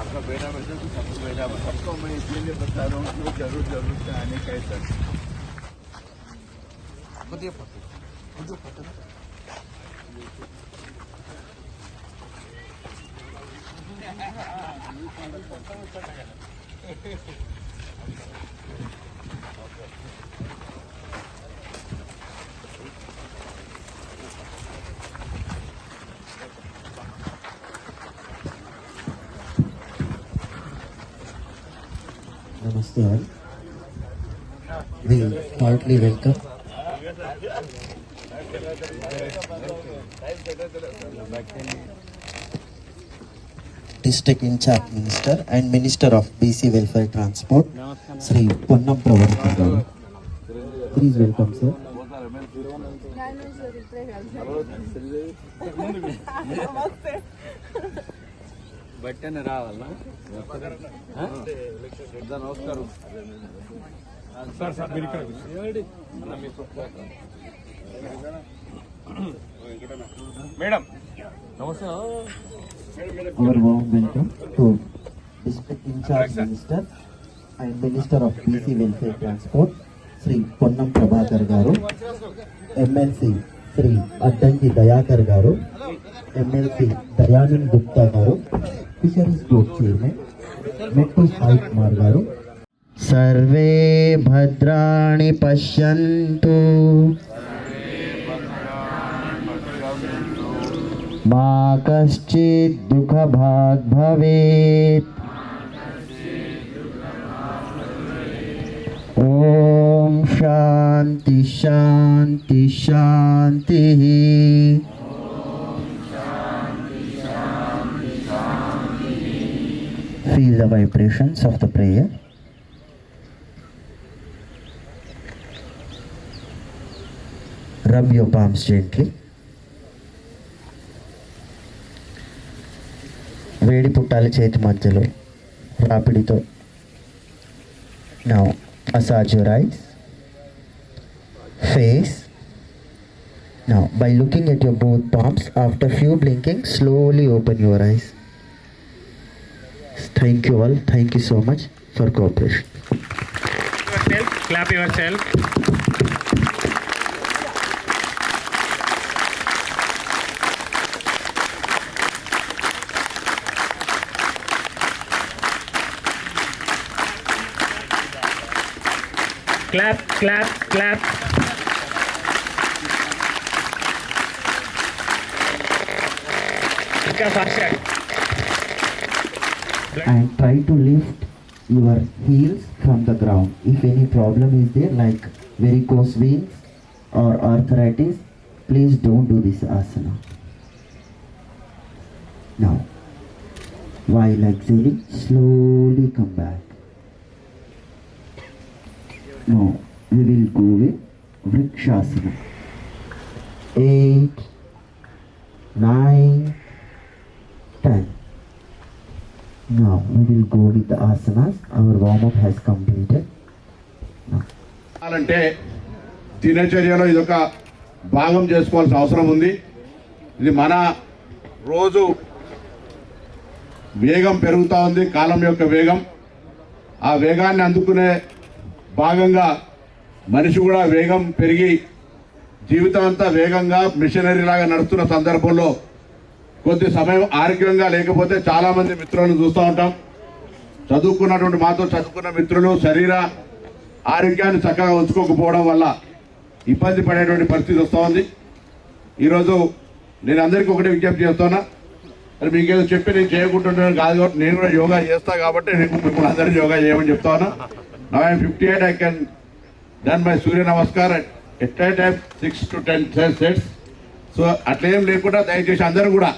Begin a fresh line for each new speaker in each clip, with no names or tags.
आपका बेटा बच्चा तो सबको भेजा मैं। सबको मैं इसीलिए बता रहा हूँ कि वो ज़रूर ज़रूर से आने का ही सर।
बढ़िया फ़ोटो। जो फ़ोटो ना। नमस्ते all we partly welcome district incharge minister and minister of BC welfare transport Shri Punnam
प्रवर्तन प्लीज़
वेलकम
सर బట్టనే రావాలనా నమస్కారం. Madam.
District incharge minister and minister of BC welfare transport Shri Ponnam Prabhakar garu MLC Shri అడ్డంకి దయాకర్ గారు MLC Dayanand Gupta గారు fisheries grope chairman सर्वे भद्राणि पश्यन्तु। मा कश्चित् दुःखभाग् भवेत्। ॐ feel the vibrations of the prayer. Rub your palms gently. వేడి పుట్టాలి చేతి మధ్యలో రాపిడితో now massage your eyes face now by looking at your both palms after few blinking slowly open your eyes Thank you all. Thank you so much for cooperation.
Yourself. Clap yourself. Clap, clap, clap. Gracias.
And try to lift your heels from the ground. If any problem is there, like varicose veins or arthritis, please don't do this asana. Now, while exhaling, slowly come back. Now, we will go with Vrikshasana. Eight, nine, ten. Now, we will go with the asanas. Our warm up has completed.
అంటే దినచర్యలో ఇదొక భాగం చేసుకోవాల్సిన అవసరం ఉంది ఇది మన రోజు వేగం పెరుగుతూ ఉంది కాలం యొక్క వేగం ఆ వేగాన్ని అందుకునే భాగంగా మనిషి కూడా వేగం పెరిగి జీవితం అంతా వేగంగా మిషనరీ లాగా నడుస్తున్న సందర్భంలో కొద్ది సమయం ఆరోగ్యంగా లేకపోతే చాలామంది మిత్రులను చూస్తూ ఉంటాం. చదువుకున్నటువంటి మాతో చదువుకున్న మిత్రులు శరీర ఆరోగ్యాన్ని చక్కగా ఉంచుకోకపోవడం వల్ల ఇబ్బంది పడేటువంటి పరిస్థితి వస్తూ ఉంది. ఈరోజు నేను అందరికీ ఒకటి విజ్ఞప్తి చేస్తున్నా. మరి మీకేదో చెప్పి నేను చేయకుంటున్నాను కాదు కాబట్టి నేను కూడా యోగా చేస్తా కాబట్టి నేను మిమ్మల్ని అందరూ యోగా చేయమని చెప్తా ఉన్నా. Now I'm fifty eight I can done my Surya namaskar at a time six to ten sets so అట్లేం లేకుండా దయచేసి అందరూ కూడా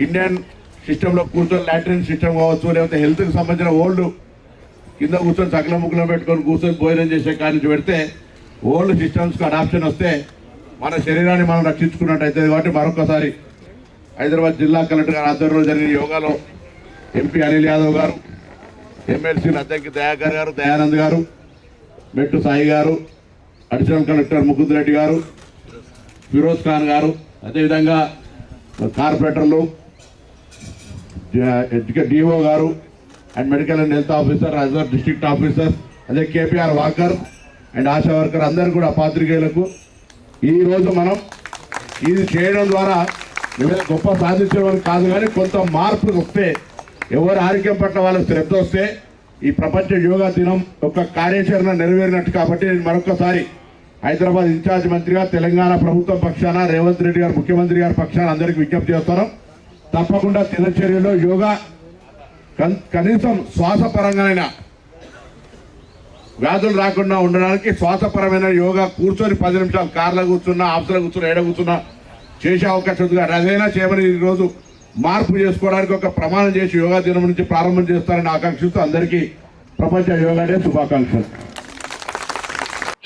ఇండియన్ సిస్టంలో కూర్చొని లాట్రిన్ సిస్టమ్ కావచ్చు లేకపోతే హెల్త్కి సంబంధించిన ఓల్డ్ కింద కూర్చొని సకల ముగ్గులు పెట్టుకొని కూర్చొని భోజనం చేసే కానించి నుంచి పెడితే ఓల్డ్ సిస్టమ్స్కి అడాప్షన్ వస్తే మన శరీరాన్ని మనం రక్షించుకున్నట్టు అవుతుంది కాబట్టి మరొకసారి హైదరాబాద్ జిల్లా కలెక్టర్ గారి ఆధ్వర్యంలో జరిగిన యోగాలో ఎంపీ అనిల్ యాదవ్ గారు ఎమ్మెల్సీ అధ్యక్ష దయాకర్ గారు దయానంద్ గారు మెట్టు సాయి గారు అడిషనల్ కలెక్టర్ ముకుంద్ రెడ్డి గారు ఫిరోజ్ ఖాన్ గారు అదేవిధంగా కార్పొరేటర్లు DO garu and medical and health officer other district officer అదే KPR walker and ASHA worker అందరు కూడా పాత్రికేయులకు. ఈ రోజు మనం ఇది చేయడం ద్వారా ఏదైనా గొప్ప సాధించడం కాదు కానీ కొంత మార్పు వస్తే ఎవరు ఆరోగ్యం పట్ల వాళ్ళకి శ్రద్ధ వస్తే ఈ ప్రపంచ యోగా దినం ఒక కార్యాచరణ నెరవేరినట్టు కాబట్టి నేను మరొకసారి హైదరాబాద్ ఇన్ఛార్జ్ మంత్రిగా తెలంగాణ ప్రభుత్వం పక్షాన రేవంత్ రెడ్డి గారు ముఖ్యమంత్రి గారి పక్షాన అందరికీ విజ్ఞప్తి చేస్తున్నాం తప్పకుండా దినచర్యలో యోగా కన్- కనీసం శ్వాసపరంగానైనా వ్యాధులు రాకుండా ఉండడానికి శ్వాసపరమైన యోగా కూర్చొని పది నిమిషాలు కార్లో కూర్చున్నా ఆఫీసులో కూర్చున్నా ఎడ కూర్చున్నా చేసే అవకాశం ఉంది కానీ అదైనా చేయమని ఈరోజు మార్పు చేసుకోవడానికి ఒక ప్రమాణం చేసి యోగా దినం నుంచి ప్రారంభం చేస్తారని ఆకాంక్షిస్తూ అందరికీ ప్రపంచ యోగా డే శుభాకాంక్షలు.